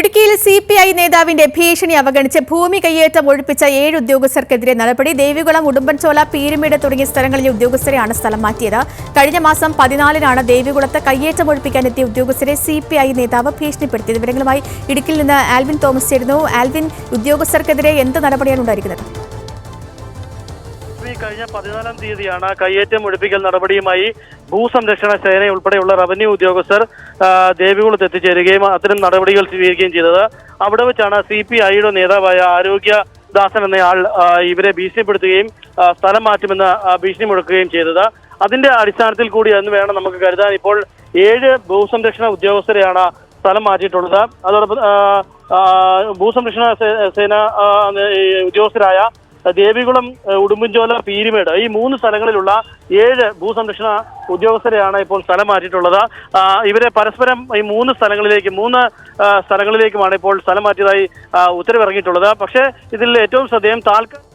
ഇടുക്കിയിൽ C P I നേതാവിന്റെ ഭീഷണി അവഗണിച്ച് ഭൂമി കയ്യേറ്റം ഒഴിപ്പിച്ച ഏഴ് ഉദ്യോഗസ്ഥർക്കെതിരെ നടപടി. ദേവികുളം ഉടുമ്പൻചോല പീരുമേട് തുടങ്ങിയ സ്ഥലങ്ങളിലെ ഉദ്യോഗസ്ഥരെയാണ് സ്ഥലം മാറ്റിയത്. കഴിഞ്ഞ മാസം പതിനാലിനാണ് ദേവികുളത്ത് കയ്യേറ്റം ഒഴിപ്പിക്കാനെത്തിയ ഉദ്യോഗസ്ഥരെ സി പി ഐ നേതാവ് ഭീഷണിപ്പെടുത്തിയത്. വിവരങ്ങളുമായി ഇടുക്കിയിൽ നിന്ന് ആൽവിൻ തോമസ് ചേരുന്നു. ആൽവിൻ ഉദ്യോഗസ്ഥർക്കെതിരെ എന്ത് നടപടിയാണ് ഉണ്ടായിരിക്കുന്നത്? ഈ കഴിഞ്ഞ പതിനാലാം തീയതിയാണ് കയ്യേറ്റം ഒഴിപ്പിക്കൽ നടപടിയുമായി ഭൂസംരക്ഷണ സേന ഉൾപ്പെടെയുള്ള റവന്യൂ ഉദ്യോഗസ്ഥർ ദേവികുളത്ത് എത്തിച്ചേരുകയും അത്തരം നടപടികൾ സ്വീകരിക്കുകയും ചെയ്തത്. അവിടെ വെച്ചാണ് സി പി ഐയുടെ നേതാവായ ആരോഗ്യ ദാസൻ എന്നയാൾ ഇവരെ ഭീഷണിപ്പെടുത്തുകയും സ്ഥലം മാറ്റുമെന്ന് ഭീഷണി മുഴക്കുകയും ചെയ്തത്. അതിന്റെ അടിസ്ഥാനത്തിൽ കൂടി എന്ന് വേണം നമുക്ക് കരുതാൻ ഇപ്പോൾ ഏഴ് ഭൂസംരക്ഷണ ഉദ്യോഗസ്ഥരെയാണ് സ്ഥലം മാറ്റിയിട്ടുള്ളത്. അതോടൊപ്പം ഭൂസംരക്ഷണ സേന ഉദ്യോഗസ്ഥരായ ദേവികുളം ഉടുമ്പൻചോല പീരുമേട് ഈ മൂന്ന് സ്ഥലങ്ങളിലുള്ള ഏഴ് ഭൂസംരക്ഷണ ഉദ്യോഗസ്ഥരെയാണ് ഇപ്പോൾ സ്ഥലം മാറ്റിയിട്ടുള്ളത്. ഇവരെ പരസ്പരം ഈ മൂന്ന് സ്ഥലങ്ങളിലേക്ക് മൂന്ന് സ്ഥലങ്ങളിലേക്കുമാണ് ഇപ്പോൾ സ്ഥലം മാറ്റിയതായി ഉത്തരവിറങ്ങിയിട്ടുള്ളത്. പക്ഷേ ഇതിൽ ഏറ്റവും ശ്രദ്ധേയം താൽക്കാലിക